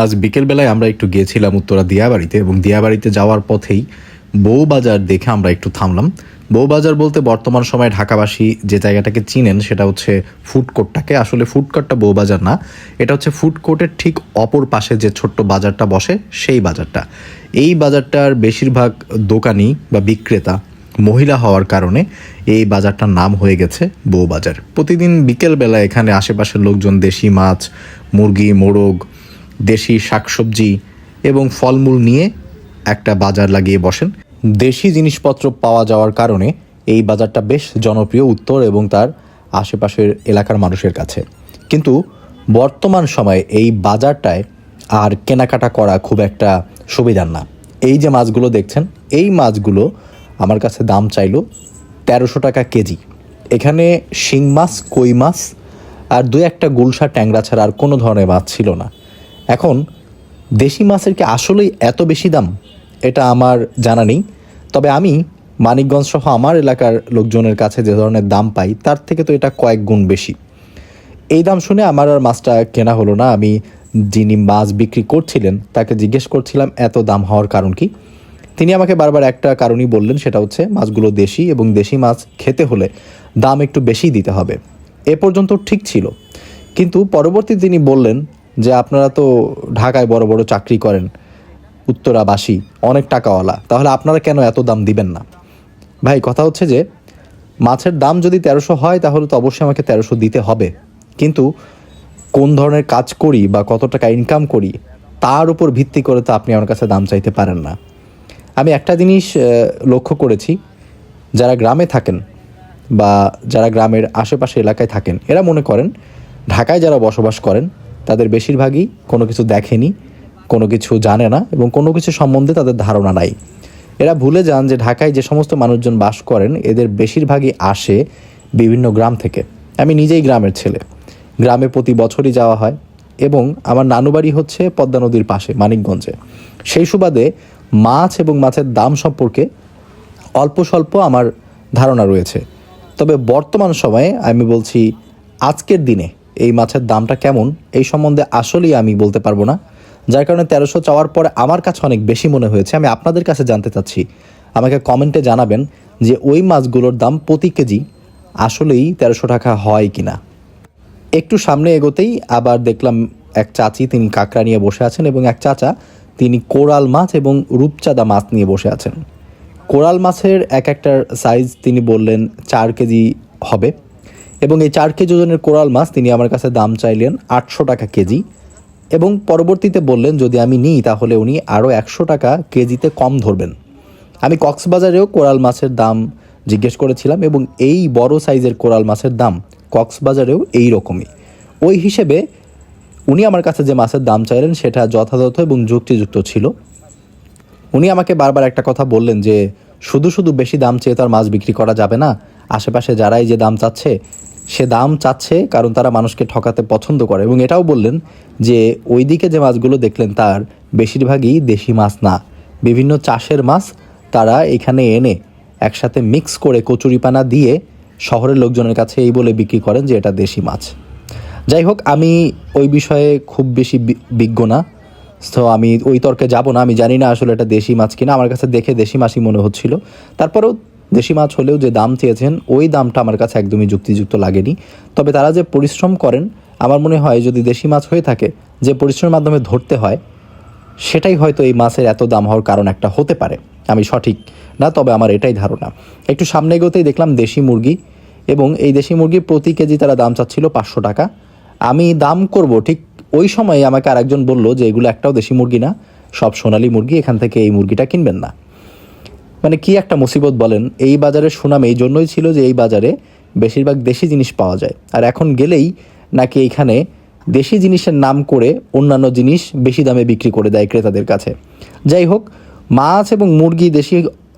আজ বিকেলবেলায় আমরা একটু গিয়েছিলাম উত্তরা দিয়াবাড়িতে এবং দিয়াবাড়িতে যাওয়ার পথেই বউবাজার দেখে আমরা একটু থামলাম। বউবাজার বলতে বর্তমান সময়ে ঢাকাবাসী যে জায়গাটাকে চিনেন সেটা হচ্ছে ফুড কোর্টটাকে। আসলে ফুড কোর্টটা বউবাজার না, এটা হচ্ছে ফুড কোর্টের ঠিক অপর পাশে যে ছোট্ট বাজারটা বসে সেই বাজারটা। এই বাজারটার বেশিরভাগ দোকানি বা বিক্রেতা মহিলা হওয়ার কারণে এই বাজারটার নাম হয়ে গেছে বউবাজার। প্রতিদিন বিকেলবেলা এখানে আশেপাশের লোকজন দেশি মাছ, মুরগি, মোরগ দেশি শাকসবজি এবং ফলমূল নিয়ে একটা বাজার লাগিয়ে বসেন। দেশি জিনিসপত্র পাওয়া যাওয়ার কারণে এই বাজারটা বেশ জনপ্রিয় উত্তর এবং তার আশেপাশের এলাকার মানুষের কাছে। কিন্তু বর্তমান সময়ে এই বাজারটায় আর কেনাকাটা করা খুব একটা সুবিধার না। এই যে মাছগুলো দেখছেন, এই মাছগুলো আমার কাছে দাম চাইলো তেরোশো টাকা কেজি। এখানে শিং মাছ, কই মাছ আর দু একটা গুলশা ট্যাংরা ছাড়া আর কোনো ধরনের মাছ ছিল না। এখন দেশি মাছের কি আসলেই এত বেশি দাম? এটা আমার জানা নেই। তবে আমি মানিকগঞ্জ সহ আমার এলাকার লোকজনের কাছে যে ধরনের দাম পাই, তার থেকে তো এটা কয়েক গুণ বেশি। এই দাম শুনে আমার আর মাছটা কেনা হলো না। আমি যিনি মাছ বিক্রি করছিলেন, তাকে জিজ্ঞেস করছিলাম, এত দাম হওয়ার কারণ কি? তিনি আমাকে বারবার একটা কারণই বললেন, সেটা হচ্ছে মাছগুলো দেশি এবং দেশি মাছ খেতে হলে দাম একটু বেশি দিতে হবে। এ পর্যন্ত ঠিক ছিল। কিন্তু পরবর্তী তিনি বললেন যে আপনারা তো ঢাকায় বড় বড় চাকরি করেন, উত্তরাবাসী, অনেক টাকাওয়ালা, তাহলে আপনারা কেন এত দাম দিবেন না? ভাই, কথা হচ্ছে যে, মাছের দাম যদি তেরোশো হয়, তাহলে তো অবশ্যই আমাকে তেরোশো দিতে হবে। কিন্তু কোন ধরনের কাজ করি বা কত টাকা ইনকাম করি, তার উপর ভিত্তি করে তো আপনি আমার কাছে দাম চাইতে পারেন না। আমি একটা জিনিস লক্ষ্য করেছি, যারা গ্রামে থাকেন বা যারা গ্রামের আশেপাশে এলাকায় থাকেন, এরা মনে করেন, ঢাকায় যারা বসবাস করেন তাদের বেশিরভাগই কোনো কিছু দেখেনি, কোনো কিছু জানে না এবং কোনো কিছু সম্বন্ধে তাদের ধারণা নাই। এরা ভুলে যান যে ঢাকায় যে সমস্ত মানুষজন বাস করেন, এদের বেশিরভাগই আসে বিভিন্ন গ্রাম থেকে। আমি নিজেই গ্রামের ছেলে। গ্রামে প্রতি বছরই যাওয়া হয় এবং আমার নানুবাড়ি হচ্ছে পদ্মা নদীর পাশে, মানিকগঞ্জে। সেই সুবাদে মাছ এবং মাছের দাম সম্পর্কে অল্প স্বল্প আমার ধারণা রয়েছে। তবে বর্তমান সময়ে আমি বলছি আজকের দিনে এই মাছের দামটা কেমন? এই সম্বন্ধে আসলেই আমি বলতে পারব না। যার কারণে তেরোশো চাওয়ার পরে আমার কাছে অনেক বেশি মনে হয়েছে। আমি আপনাদের কাছে জানতে চাচ্ছি। আমাকে কমেন্টে জানাবেন যে ওই মাছগুলোর দাম প্রতি কেজি আসলেই তেরোশো টাকা হয় কিনা। একটু সামনে এগোতেই আবার দেখলাম এক চাচি তিনি কাঁকড়া নিয়ে বসে আছেন এবং এক চাচা তিনি কোরাল মাছ এবং রূপচাঁদা মাছ নিয়ে বসে আছেন। কোরাল মাছের এক একটার সাইজ তিনি বললেন চার কেজি হবে। এবং এই চার কেজি ওজনের কোরাল মাছ তিনি আমার কাছে দাম চাইলেন আটশো টাকা কেজি। এবং পরবর্তীতে বললেন, যদি আমি নিই, তাহলে উনি আরও একশো টাকা কেজিতে কম ধরবেন। আমি কক্সবাজারেও কোরাল মাছের দাম জিজ্ঞেস করেছিলাম এবং এই বড় সাইজের কোরাল মাছের দাম কক্সবাজারেও এই রকমই। ওই হিসেবে উনি আমার কাছে যে মাছের দাম চাইলেন, সেটা যথাযথ এবং যুক্তিযুক্ত ছিল। উনি আমাকে বারবার একটা কথা বললেন যে, শুধু শুধু বেশি দাম চেয়ে তার মাছ বিক্রি করা যাবে না। আশেপাশে যারাই যে দাম চাচ্ছে সে দাম চাচ্ছে কারণ তারা মানুষকে ঠকাতে পছন্দ করে। এবং এটাও বললেন যে, ওইদিকে যে মাছগুলো দেখলেন তার বেশিরভাগই দেশি মাছ না। বিভিন্ন চাষের মাছ তারা এখানে এনে একসাথে মিক্স করে কচুরিপানা দিয়ে শহরের লোকজনের কাছে এই বলে বিক্রি করেন যে, এটা দেশি মাছ। যাই হোক, আমি ওই বিষয়ে খুব বেশি বিজ্ঞ না। তো আমি ওই তর্কে যাব না। আমি জানি না আসলে এটা দেশি মাছ কিনা। আমার কাছে দেখে দেশি মাছই মনে হচ্ছিল। তারপরেও দেশি মাছ হলেও যে দাম চেয়েছেন, ওই দামটা আমার কাছে একদমই যুক্তিযুক্ত লাগেনি। তবে তারা যে পরিশ্রম করেন, আমার মনে হয় যদি দেশি মাছ হয়ে থাকে, যে পরিশ্রমের মাধ্যমে ধরতে হয়, সেটাই হয়তো এই মাছের এত দাম হওয়ার কারণ একটা হতে পারে। আমি সঠিক না, তবে আমার এটাই ধারণা। একটু সামনে এগোতেই দেখলাম দেশি মুরগি, এবং এই দেশি মুরগি প্রতি কেজি তারা দাম চাচ্ছিল পাঁচশো টাকা। আমি দাম করব, ঠিক ওই সময়ে আমাকে আরেকজন বলল যে, এগুলো একটাও দেশি মুরগি না, সব সোনালী মুরগি, এখান থেকে এই মুরগিটা কিনবেন না। মানে কি একটা মুসিবত বলেন, এই বাজারের সুনাম এই জন্যই ছিল যে এই বাজারে বেশিরভাগ দেশি জিনিস পাওয়া যায়। আর এখন গেলেই নাকি এইখানে দেশি জিনিসের নাম করে অন্যান্য জিনিস বেশি দামে বিক্রি করে দেয় ক্রেতাদের কাছে। যাই হোক, মাছ এবং মুরগি দেশি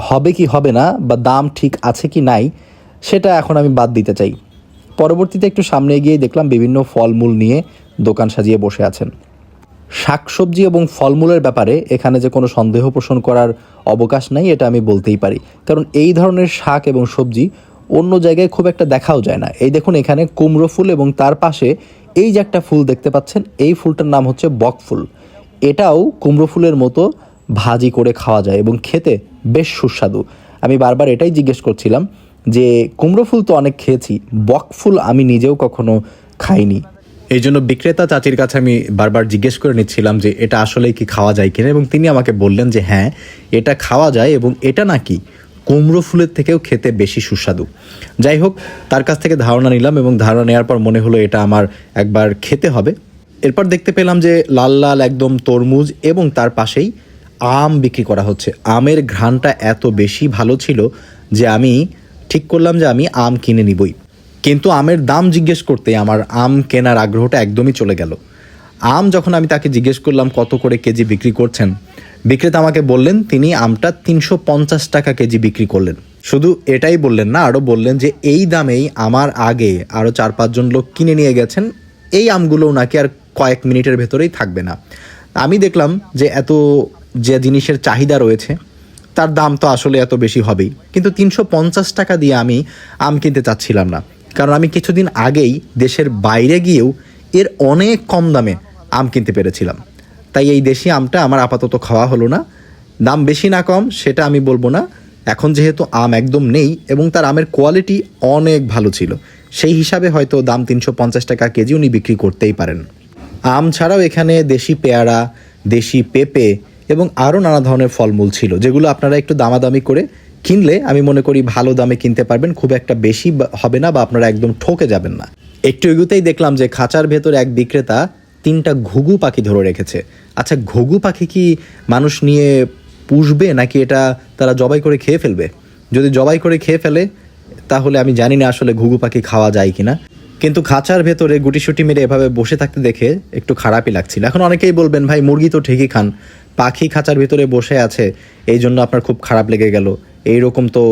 হবে কি হবে না বা দাম ঠিক আছে কি নাই, সেটা এখন আমি বাদ দিতে চাই। পরবর্তীতে একটু সামনে গিয়ে দেখলাম বিভিন্ন ফলমূল নিয়ে দোকান সাজিয়ে বসে আছেন। শাকসবজি এবং ফলমূলের ব্যাপারে এখানে যে কোনো সন্দেহ পোষণ করার অবকাশ নাই, এটা আমি বলতেই পারি। কারণ এই ধরনের শাক এবং সবজি অন্য জায়গায় খুব একটা দেখাও যায় না। এই দেখুন, এখানে কুমড়ো ফুল এবং তার পাশে এই যে একটা ফুল দেখতে পাচ্ছেন, এই ফুলটার নাম হচ্ছে বক ফুল। এটাও কুমড়ো ফুলের মতো ভাজি করে খাওয়া যায় এবং খেতে বেশ সুস্বাদু। আমি বারবার এটাই জিজ্ঞেস করছিলাম যে, কুমড়ো ফুল তো অনেক খেয়েছি, বক ফুল আমি নিজেও কখনো খাইনি। এই জন্য বিক্রেতা চাচির কাছে আমি বারবার জিজ্ঞেস করে নিচ্ছিলাম যে এটা আসলে কি খাওয়া যায় কিনা? এবং তিনি আমাকে বললেন যে হ্যাঁ এটা খাওয়া যায় এবং এটা নাকি কুমড়ো ফুলের থেকেও খেতে বেশি সুস্বাদু। যাই হোক, তার কাছ থেকে ধারণা নিলাম এবং ধারণা নেওয়ার পর মনে হলো এটা আমার একবার খেতে হবে। এরপর দেখতে পেলাম যে লাল লাল একদম তরমুজ এবং তার পাশেই আম বিক্রি করা হচ্ছে। আমের ঘ্রাণটা এত বেশি ভালো ছিল যে আমি ঠিক করলাম যে আমি আম কিনে নিবই। কিন্তু আমের দাম জিজ্ঞেস করতে আমার আম কেনার আগ্রহটা একদমই চলে গেল। আম যখন আমি তাকে জিজ্ঞেস করলাম, কত করে কেজি বিক্রি করছেন? বিক্রেতা আমাকে বললেন, তিনি আমটা তিনশো পঞ্চাশ টাকা কেজি বিক্রি করলেন। শুধু এটাই বললেন না, আরও বললেন যে, এই দামেই আমার আগে আরও চার পাঁচজন লোক কিনে নিয়ে গেছেন। এই আমগুলোও নাকি আর কয়েক মিনিটের ভেতরেই থাকবে না। আমি দেখলাম যে, এত যে জিনিসের চাহিদা রয়েছে, তার দাম তো আসলে এত বেশি হবেই। কিন্তু তিনশো পঞ্চাশ টাকা দিয়ে আমি আম কিনতে চাচ্ছিলাম না। কারণ আমি কিছুদিন আগেই দেশের বাইরে গিয়েও এর অনেক কম দামে আম কিনতে পেরেছিলাম। তাই এই দেশি আমটা আমার আপাতত খাওয়া হলো না। দাম বেশি না কম, সেটা আমি বলব না। এখন যেহেতু আম একদম নেই এবং তার আমের কোয়ালিটি অনেক ভালো ছিল, সেই হিসাবে হয়তো দাম তিনশো পঞ্চাশ টাকা কেজি উনি বিক্রি করতেই পারেন। আম ছাড়াও এখানে দেশি পেয়ারা, দেশি পেঁপে এবং আরও নানা ধরনের ফলমূল ছিল, যেগুলো আপনারা একটু দামাদামি করে কিনলে আমি মনে করি ভালো দামে কিনতে পারবেন, খুব একটা বেশি হবে না বা আপনারা একদম ঠকে যাবেন না। একটু এগুতেই দেখলাম যে খাঁচার ভেতর এক বিক্রেতা তিনটা ঘুঘু পাখি ধরে রেখেছে। আচ্ছা ঘুঘু পাখি কি মানুষ নিয়ে পুষবে নাকি এটা তারা জবাই করে খেয়ে ফেলবে? যদি জবাই করে খেয়ে ফেলে, তাহলে আমি জানি না আসলে ঘুঘু পাখি খাওয়া যায় কিনা। কিন্তু খাঁচার ভেতরে গুটিসুটি মেরে এভাবে বসে থাকতে দেখে একটু খারাপই লাগছিল। এখন অনেকেই বলবেন, ভাই, মুরগি তো ঠিকই খান, পাখি খাঁচার ভিতরে বসে আছে, এই জন্য আপনার খুব খারাপ লেগে গেল। এইরকম তো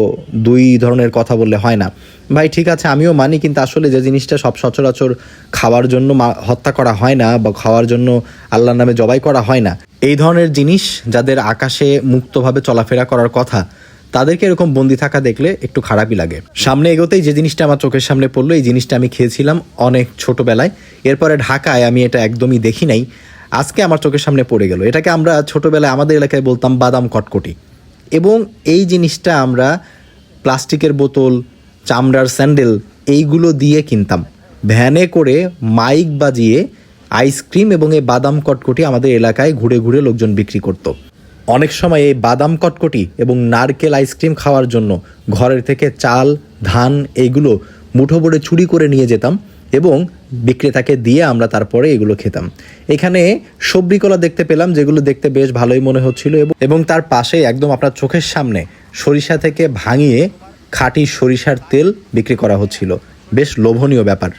দুই ধরনের কথা বললে হয় না। ভাই, ঠিক আছে, আমিও মানি, কিন্তু আসলে যে জিনিসটা সব সচরাচর খাওয়ার জন্য হত্যা করা হয় না বা খাওয়ার জন্য আল্লাহর নামে জবাই করা হয় না। এই ধরনের জিনিস যাদের আকাশে মুক্তভাবে চলাফেরা করার কথা, তাদেরকে এরকম বন্দি থাকা দেখলে একটু খারাপই লাগে। সামনে এগোতেই যে জিনিসটা আমার চোখের সামনে পড়ল, এই জিনিসটা আমি খেয়েছিলাম অনেক ছোটোবেলায়। এরপরে ঢাকায় আমি এটা একদমই দেখি নাই। আজকে আমার চোখের সামনে পড়ে গেল। এটাকে আমরা ছোটবেলায় আমাদের এলাকায় বলতাম বাদাম কটকটি। এবং এই জিনিসটা আমরা প্লাস্টিকের বোতল, চামড়ার স্যান্ডেল এইগুলো দিয়ে কিনতাম। ভ্যানে করে মাইক বাজিয়ে আইসক্রিম এবং এই বাদাম কটকটি আমাদের এলাকায় ঘুরে ঘুরে লোকজন বিক্রি করত। অনেক সময় এই বাদাম কটকটি এবং নারকেল আইসক্রিম খাওয়ার জন্য ঘরের থেকে চাল, ধান এইগুলো মুঠো ভরে চুরি করে নিয়ে যেতাম। এবং বিক্রেতাকে দিয়ে আমরা তারপরে এগুলো খেতাম। এখানে সবরি কলা দেখতে পেলাম, যেগুলো দেখতে বেশ ভালোই মনে হচ্ছিল এবং- এবং তার পাশে একদম আপনার চোখের সামনে সরিষা থেকে ভাঙিয়ে খাঁটি সরিষার তেল বিক্রি করা হচ্ছিল। বেশ লোভনীয় ব্যাপার।